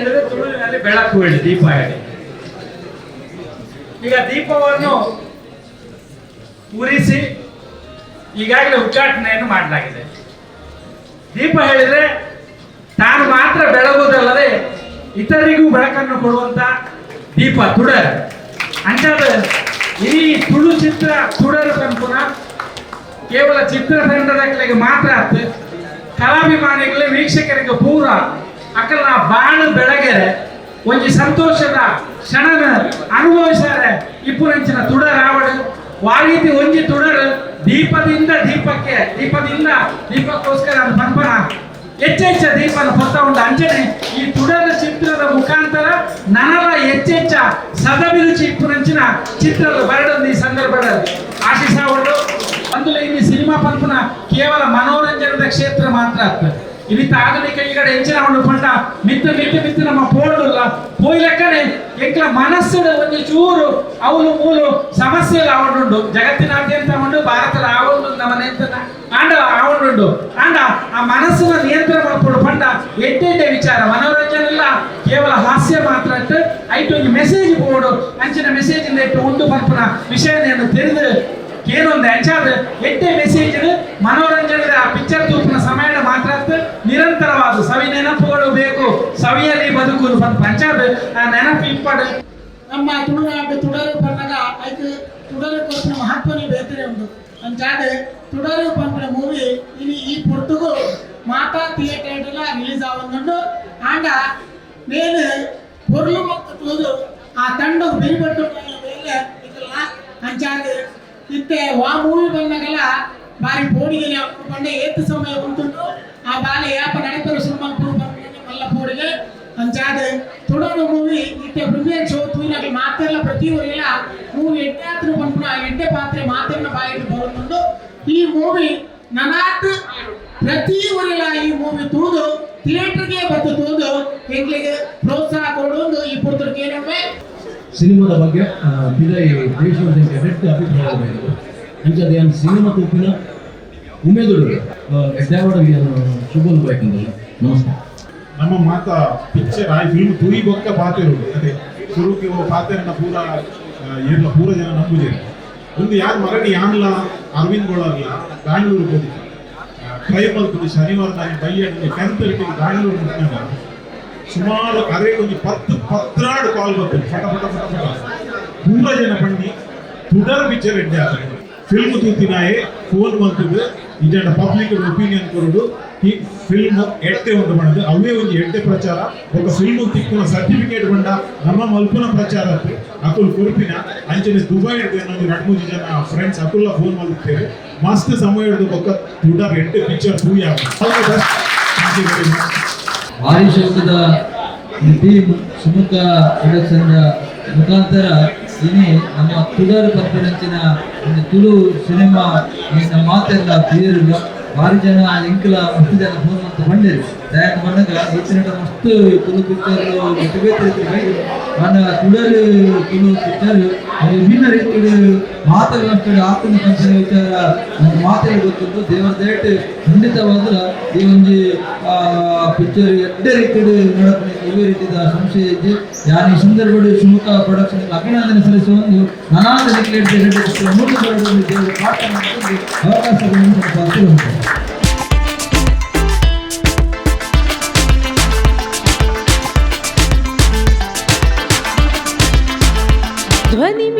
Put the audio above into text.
ಅಂತ ಹೇಳಿದ್ರೆ ತುಳುವಿನಲ್ಲಿ ಬೆಳಕು ಹೇಳಿ ದೀಪ ಹೇಳಿ. ಈಗ ದೀಪವನ್ನು ಉರಿಸಿ ಈಗಾಗಲೇ ಉದ್ಘಾಟನೆಯನ್ನು ಮಾಡಲಾಗಿದೆ. ದೀಪ ಹೇಳಿದ್ರೆ ತಾನು ಮಾತ್ರ ಬೆಳಗುವುದಲ್ಲದೆ ಇತರರಿಗೂ ಬೆಳಕನ್ನು ಕೊಡುವಂತ ದೀಪ ತುಡರ್. ಅಂಚಾದ ಈ ತುಳು ಚಿತ್ರ ತುಡರ್ ಸಂಪೂರ್ಣ ಕೇವಲ ಚಿತ್ರತಂಡದ ಮಾತ್ರ ಆತು ಕಲಾಭಿಮಾನಿಗಳೇ, ವೀಕ್ಷಕರಿಗೆ ಪೂರ ಅಕ್ಕಲ ಬಾಣ ಬೆಳಗೆರೆ ಒಂಜಿ ಸಂತೋಷದ ಕ್ಷಣನ ಅನುಭವಿಸ್ಯಾರೆ. ಇಪ್ಪುನಂಚಿನ ತುಡ ರಾವಡು ವಾರೀತಿ ಒಂಜಿ ತುಡರ್, ದೀಪದಿಂದ ದೀಪಕ್ಕೆ, ದೀಪದಿಂದ ದೀಪಕ್ಕೋಸ್ಕರ ಅದು ಪಂಪನ ಹೆಚ್ಚೆಚ್ಚ ದೀಪನ ಹೊತ್ತ ಉಂಡು ಅಂಜನೆ, ಈ ತುಡದ ಚಿತ್ರದ ಮುಖಾಂತರ ನನಲ ಹೆಚ್ಚೆಚ್ಚ ಸದಭಿರುಚಿ ಇಪ್ಪುನಂಚಿನ ಚಿತ್ರದ ಬರಡದ ಈ ಸಂದರ್ಭದಲ್ಲಿ ಆಶಿಸಾಕೊಂಡು ಒಂದು ಇಲ್ಲಿ ಸಿನಿಮಾ ಪಂಪನ ಕೇವಲ ಮನೋರಂಜನದ ಕ್ಷೇತ್ರ ಮಾತ್ರ ಆಗ್ತದೆ. ಒಂದು ಪಂಡ ಮಿತ್ತು ಮಿತ್ತು ಮಿತ್ತು ನಮ್ಮ ಪೋಡುಲ್ಲ ಪೋಯ್ಲೆಕ್ಕನೆ ಎಂಕ್ಲ ಮನಸ್ಸಿನ ಒಂದು ಚೂರು ಅವಳು ಮೂಲು ಸಮಸ್ಯೆಗಳು ಜಗತ್ತಿನ ಜಗತ್ತಿನಾದ್ಯಂತ ಉಂಡು ಭಾರತದ ಆವೊಂದು ನಮ್ಮ ನೆಂತನ ಆಂಡ ಆವೊಂದುಂಡು ಆಂಡ, ಆ ಮನಸ್ಸಿನ ನಿಯಂತ್ರಣ ಮಾಡ್ಕೊಂಡು ಪಂಡ ಎಡ್ಡೆಡ್ಡೆ ವಿಚಾರ. ಮನೋರಂಜನೆ ಇಲ್ಲ ಕೇವಲ ಹಾಸ್ಯ ಮಾತ್ರ ಅಂತ ಐಟು ಒಂದು ಮೆಸೇಜ್ ಬೋರ್ಡು ಅಂಚಿನ ಮೆಸೇಜ್ ಇಂದ ಇಟ್ಟು ಉಂಡು ಪಂಪನ ವಿಷಯವನ್ನು ತಿಳಿದು, ಏನೊಂದು ಅಂಚಾದ ಎಟ್ಟೆ ಮೆಸೇಜ್ ಮನೋರಂಜನೆದ ಪಿಕ್ಚರ್ ತೂಪಿನ ಸಮಯದ ಸವಿಯಲ್ಲಿ ಬದುಕುದು ಪಂಚಾದ ಆ ನೆನಪು ಇಪ್ಪಡು ನಮ್ಮ ತುಳುನಾಡು ತುಡರು ಪಂಡಗ ಐದು ತುಡರು ಕೊಟ್ಟಿನ ಮಹತ್ವನೇ ಬೇರೆ ಉಂಟು ಅಂಚಾದ ತುಡರು ಪಂಪಿನ ಮೂವಿ ಇನಿ ಈ ಪೊರ್ತುಗು ಮಾತಾ ಥಿಯೇಟರ್ ರಿಲೀಸ್ ಆವೊಂದುಂಡು ಆಂಡ నేను పొరులు మొక్క తోదు ఆ తండు బిరిపట్టు వేలే ఇట్లా అంచాది ఇత్తే వా మూవీ ಬಂದಾಗಲ ಬಾರಿ ಪೋಡಿಗೆ ಬಂಡೆ ಏತ್ ಸಮಯ ಉಂಟುಂಟು ಆ ಬಾಲೆ ಬಾಯಿಗೆ ಬರುತ್ತುಂಡು ಈ ಮೂವಿ ನನಾತ್ ಪ್ರತಿ ಊರಿಲ್ಲ ಈ ಮೂವಿ ತೂದು ಥಿಯೇಟರ್ಗೆ ಬತ್ತು ತೂದು ಹೆಂಗ್ಲಿಗೆ ಪ್ರೋತ್ಸಾಹ ಕೊಡೋದು ಈ ಪುರ್ತಕ್ಕೆ ಏನಪ್ಪ? ಸಿನಿಮಾದ ಬಗ್ಗೆ ಬಿದೈ ದೇಶವರ್ಧನ್ಗೆ ನೆಟ್ಟ ಅಭಿಪ್ರಾಯಗಳು ಈಗ ಅದೇನು ಸಿನಿಮಾ ತೂಪಿನ ಉಮೇದುಡು ಏನು ಶುಭಲ್ ಬೇಕಂದಲ್ಲ ನಮಸ್ಕಾರ ನಮ್ಮ ಮಾತ ಪಿಕ್ಚರ್ ಆ ಫಿಲ್ಮ್ ತುಯಿ ಬೊಕ್ಕ ಪಾತೆರು ಅದೇ ಶುರುಕ್ಕೆ ಓ ಪಾತೆರನ್ನ ಪೂರ ಏರ್ಲ ಪೂರ ಜನ ನಂಬುಜೇರು ಒಂದು ಯಾರು ಮರಣಿ ಯಾನ್ಲ ಅರವಿಂದ್ ಗೋಳಾಗ್ಲ ಬ್ಯಾಂಗ್ಳೂರು ಹೋಗಿ ಟ್ರೈ ಮಾಡ್ಕೊಂಡು ಶನಿವಾರ ನಾನು ಬೈಯ ಟೆಂತ್ ಇಟ್ಟಿಗೆ ಬ್ಯಾಂಗ್ಳೂರು ಮುಟ್ಟಾಗ ಸುಮಾರು ಅರೆ ಒಂದು ಪತ್ತು, ಪತ್ರಾಡು ಕಾಲ್ ಬರ್ತದೆ ಫಟ ಫಟ ಫಟ ಫಟ. ತುಂಬ ಜನ ಬಂಡಿ ತುಡರ್ ಪಿಕ್ಚರ್ ಎಡ್ಡೆ ಆಗ್ತದೆ ಫಿಲ್ಮ್ ತೂತಿನಾಯೇ ಫೋನ್ ಬಂತಿದ್ದು. ಇಜಂಡ ಪಬ್ಲಿಕ್ ಒಪಿನಿಯನ್ ಕೊಡುದು. ಈ ಫಿಲ್ಮ್ ಎಡ್ಡೆ ಒಂದು ಮಾಡೋದು ಅವೇ ಒಂದು ಎಡ್ಡೆ ಪ್ರಚಾರ, ಒಬ್ಬ ಫಿಲ್ಮ್ ತಿಕ್ಕುನ ಸರ್ಟಿಫಿಕೇಟ್ ಬಂಡ ನಮ್ಮ ಮಲ್ಪುನ ಪ್ರಚಾರ ಆಯ್ತು ಅಕುಲ್ ಕುರುಪಿನ ಅಂಚನೆ ದುಬೈ ಎರಡು ಮೂರು ಜನ ಫ್ರೆಂಡ್ಸ್ ಅಕುಲ್ಲ ಫೋನ್ ಮಾಡುತ್ತೇವೆ ಮಸ್ತ್ ಸಮಯ ಹಿಡಿದು ಪಕ್ಕ ದುಡ್ಡ ಎಡ್ಡೆ ಪಿಕ್ಚರ್ ಆಗ ಭಾರಿ ಟೀಮ್ ಸುಮುಖ ಪ್ರೊಡಕ್ಷನ್ ಮುಖಾಂತರ ಇನಿ ನಮ್ಮ ತುಡರ್ ಪಂಪಿನಂಚಿನ ಒಂದು ತುಳು ಸಿನಿಮಾ ಮಾತೆಲ್ಲ ಬೇರು ಭಾರಿ ಜನ ಎಂಕಲ ಮಸ್ತ್ ಜನ ಫೋನ್ ಅಂತ ಬಂದಿರು ದಯಾಕ್ ಮನಗ ಹೆಚ್ಚಿನ ಮಸ್ತ್ ಪಿಕ್ಚರ್ ಬೇರೆ ಬೇರೆ మన ತುಳರು ತುಳು ಪಿಕ್ಚರ್ ವಿಭಿನ್ನ ರೀತಿಯ ಮಾತುಗಳಂತ ಆತನ ಕಂಪನಿ ವಿಚಾರ ಮಾತಲ್ಲಿ ಗೊತ್ತಿದ್ದು ದೇವರ ದೇಟ್ ಖಂಡಿತವಾದ ಈ ಒಂದು ಪಿಕ್ಚರ್ ಎಡ್ಡೆ ರೀತಿಯ ನೋಡಕ್ಕೆ ಇವೇ ರೀತಿಯ ಸಂಶಯ ಇದ್ದು ಯಾನಿ ಸುಂದರಗೌಡ ಸುಮುಖ ಪ್ರೊಡಕ್ಷನ್ ಅಭಿನಂದನೆ ಸಲ್ಲಿಸುವ ಒಂದು ನಾನಾದ ನಿಖಿಲೇಟ್ ಮೂರು ಅವಕಾಶಗಳನ್ನು